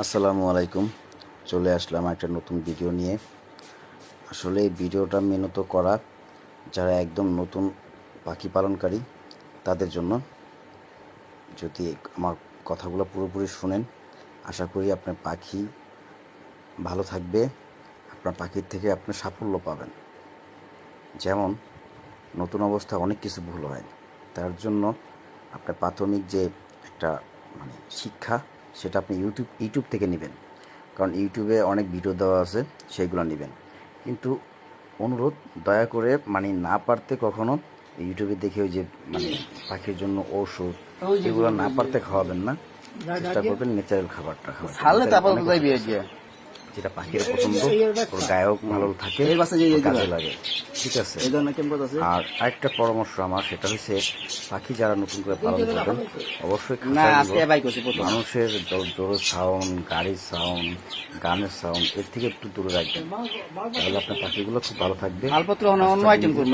আসসালামু আলাইকুম। চলে আসলাম একটা নতুন ভিডিও নিয়ে। আসলে এই ভিডিওটা মেনত করা যারা একদম নতুন পাখি পালনকারী, তাদের জন্য যদি আমার কথাগুলো পুরোপুরি শুনেন, আশা করি আপনার পাখি ভালো থাকবে, আপনার পাখির থেকে আপনি সাফল্য পাবেন। যেমন, নতুন অবস্থায় অনেক কিছু ভুল হয়, তার জন্য আপনার প্রাথমিক যে একটা মানে শিক্ষা সেটা আপনি ইউটিউব ইউটিউব থেকে নেবেন। কারণ ইউটিউবে অনেক ভিডিও দেওয়া আছে সেইগুলো নেবেন। কিন্তু অনুরোধ দয়া করে মানে না পারতে কখনো ইউটিউবে দেখে ওই যে মানে পাখির জন্য ঔষধ এগুলো না পারতে খাওয়াবেন না। চেষ্টা করবেন ন্যাচারাল খাবারটা খাওয়ার যেটা পাখির পছন্দ ওর গায়ক ভালো থাকে কাজে লাগে। ঠিক আছে। আর আরেকটা পরামর্শ আমার সেটা হচ্ছে পাখি যারা নতুন করে পালন করবেন অবশ্যই মানুষের জোর সাউন্ড গাড়ির সাউন্ড গানের সাউন্ড এর থেকে একটু দূরে রাখবেন। তাহলে আপনার পাখিগুলো খুব ভালো থাকবে। অন্য আইটেম করব